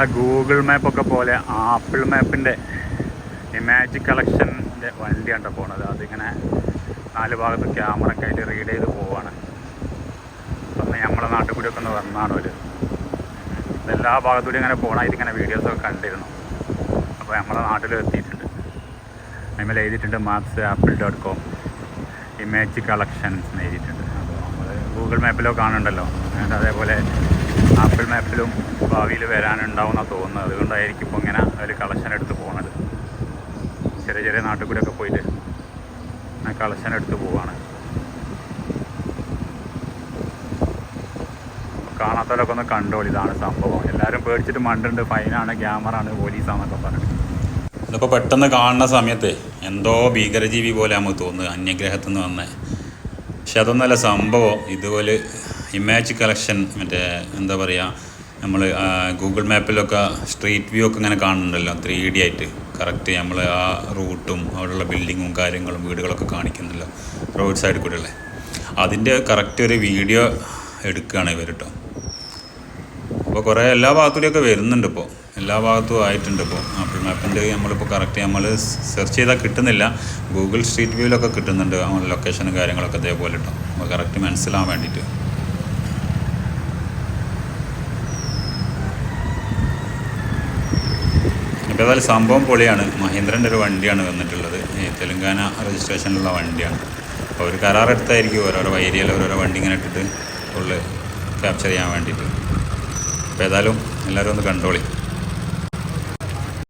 നമ്മളെ ഗൂഗിൾ മാപ്പൊക്കെ പോലെ ആപ്പിൾ മാപ്പിന്റെ ഇമാജിക് കളക്ഷന്റെ വണ്ടിയാണ് പോണത്. അതിങ്ങനെ നാല് ഭാഗത്ത് ക്യാമറ ഒക്കെ ആയിട്ട് റീഡ് ചെയ്ത് പോവാണ്. അപ്പം നമ്മളെ നാട്ടിൽ കൂടി ഒക്കെ ഒന്ന് വന്നാണ് ഒരു എല്ലാ ഭാഗത്തൂടി ഇങ്ങനെ പോകണമായിട്ട് ഇങ്ങനെ വീഡിയോസൊക്കെ കണ്ടിരുന്നു. അപ്പോൾ നമ്മളെ നാട്ടിൽ എത്തിയിട്ടുണ്ട്. അതിന്മേൽ എഴുതിയിട്ടുണ്ട് maps apple dot com image collections എഴുതിയിട്ടുണ്ട്. അപ്പോൾ നമ്മൾ ഗൂഗിൾ മാപ്പിലോ കാണുന്നുണ്ടല്ലോ. അതേപോലെ ആപ്പിൾ മാപ്പിലും ഭാവിയിൽ വരാനുണ്ടാവുമെന്നാണ് തോന്നുന്നത്. അതുകൊണ്ടായിരിക്കും ഇപ്പോൾ ഇങ്ങനെ ഒരു കളക്ഷൻ എടുത്ത് പോകുന്നത് ചെറിയ ചെറിയ നാട്ടിൽ കൂടെയൊക്കെ പോയിട്ട് ഞാൻ കളക്ഷൻ എടുത്ത് പോവാണ്. കാണാത്തവരൊക്കെ ഒന്ന് കണ്ടോളി. ഇതാണ് സംഭവം. എല്ലാവരും പേടിച്ചിട്ട് മണ്ടുണ്ട്. ഫൈനാണ് ക്യാമറ പോലീസാണെന്നൊക്കെ പറഞ്ഞിട്ട്. ഇതിപ്പോൾ പെട്ടെന്ന് കാണുന്ന സമയത്ത് എന്തോ ഭീകരജീവി പോലെ നമുക്ക് തോന്നുന്നത് അന്യഗ്രഹത്തിൽ നിന്ന് വന്ന. പക്ഷെ അതൊന്നല്ല സംഭവം. ഇതുപോലെ ഇമേജ് കളക്ഷൻ മറ്റേ എന്താ പറയുക നമ്മൾ ഗൂഗിൾ മാപ്പിലൊക്കെ സ്ട്രീറ്റ് വ്യൂ ഒക്കെ ഇങ്ങനെ കാണുന്നുണ്ടല്ലോ ത്രീ ഡി ആയിട്ട്. കറക്റ്റ് നമ്മൾ ആ റൂട്ടും അവിടെയുള്ള ബിൽഡിങ്ങും കാര്യങ്ങളും വീടുകളൊക്കെ കാണിക്കുന്നുണ്ടല്ലോ റോഡ് സൈഡിൽ കൂടെ ഉള്ളത് അതിന്റെ കറക്റ്റ് ഒരു വീഡിയോ എടുക്കുകയാണ് ഇവർ കേട്ടോ അപ്പോൾ കുറേ എല്ലാ ഭാഗത്തൂടെയൊക്കെ വരുന്നുണ്ട് ഇപ്പോൾ എല്ലാ ഭാഗത്തും ആയിട്ടുണ്ട് ഇപ്പോൾ ആപ്പിൾ മാപ്പിന്റെ നമ്മളിപ്പോൾ കറക്റ്റ് നമ്മൾ സെർച്ച് ചെയ്താൽ കിട്ടുന്നില്ല. ഗൂഗിൾ സ്ട്രീറ്റ് വ്യൂവിലൊക്കെ കിട്ടുന്നുണ്ട് ആ ലൊക്കേഷനും കാര്യങ്ങളൊക്കെ അതേപോലെ കേട്ടോ അപ്പോൾ കറക്റ്റ് മനസ്സിലാവാൻ വേണ്ടിയിട്ട് ഏതായാലും സംഭവം പൊളിയാണ്. മഹീന്ദ്രന്റെ ഒരു വണ്ടിയാണ് വന്നിട്ടുള്ളത്. തെലുങ്കാന രജിസ്ട്രേഷനിലുള്ള വണ്ടിയാണ്. അപ്പോൾ ഒരു കരാറെടുത്തായിരിക്കും ഓരോരോ ഏരിയയിൽ ഓരോരോ വണ്ടി ഇങ്ങനെ ഇട്ടിട്ട് ഫുള്ള് ക്യാപ്ചർ ചെയ്യാൻ വേണ്ടിയിട്ട്. അപ്പോൾ ഏതായാലും എല്ലാവരും ഒന്ന് കണ്ടോളി.